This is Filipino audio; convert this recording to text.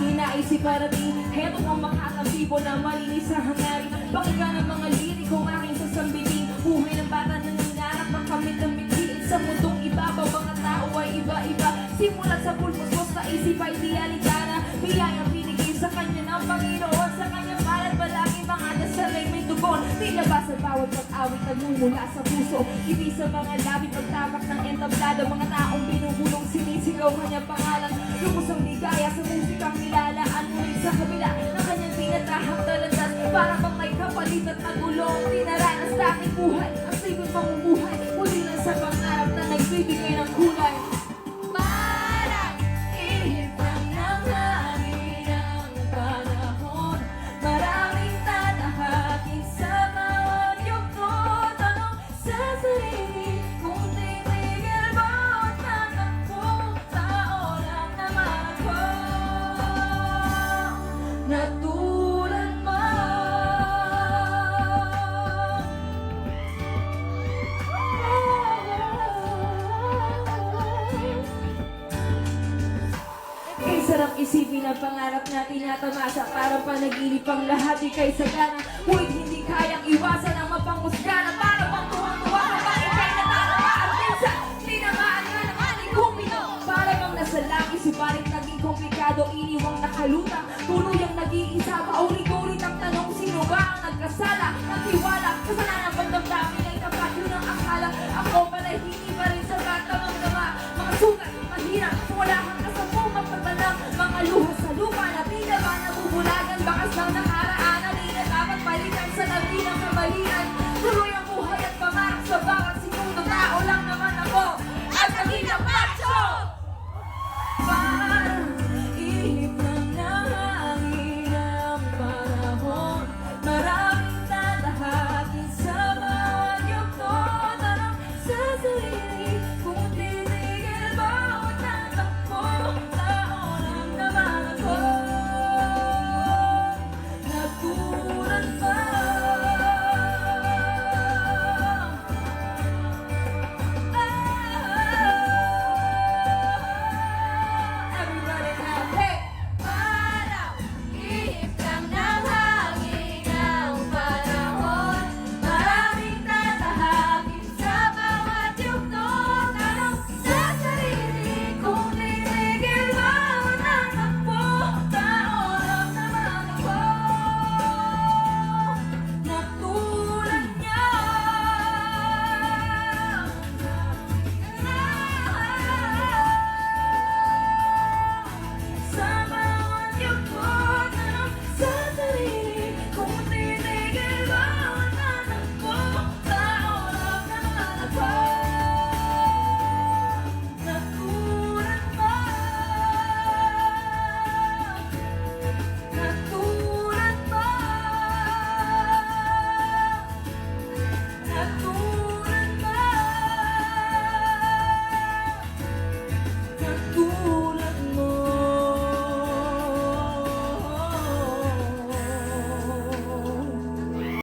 isip parating Heto ang makakabibo na malinis sa hangarin. Pakinggan ang mga lirikong aking sasambitin? Buhay ng bata na nangarap ng kamit ng mithiin Sa mundong ibabaw, mga tao ay iba-iba. Simulat sa pulpos sa isip ay di aligana Biyayang binigay sa kanya ng Panginoon. Sa kanyang palad palagi mga dasal ay may tugon Tila ba sa bawat pag-awit nagmumula sa puso? Hindi sa mga labi pagtapak ng entablado Mga taong binubulong sinisigaw kanyang pangalan. Lubos ang ligaya Tinaranas sa Kay sarap isipin ang pangarap na tinatamasa Para panaginip ang lahat di kay sagana Ngunit hindi kayang iwasan ang mapanghusgana Para pang tuwang-tuwa ka ba ikay natatama At minsan, tinamaan nga ng ating kumino Para bang nasa langis, subalit naging komplikado Iniwang nakalutang, tuluyang nag-iisa Paulit-ulit ang tanong, sino ba ang nagkasala? Ng tiwala, kasalanan bang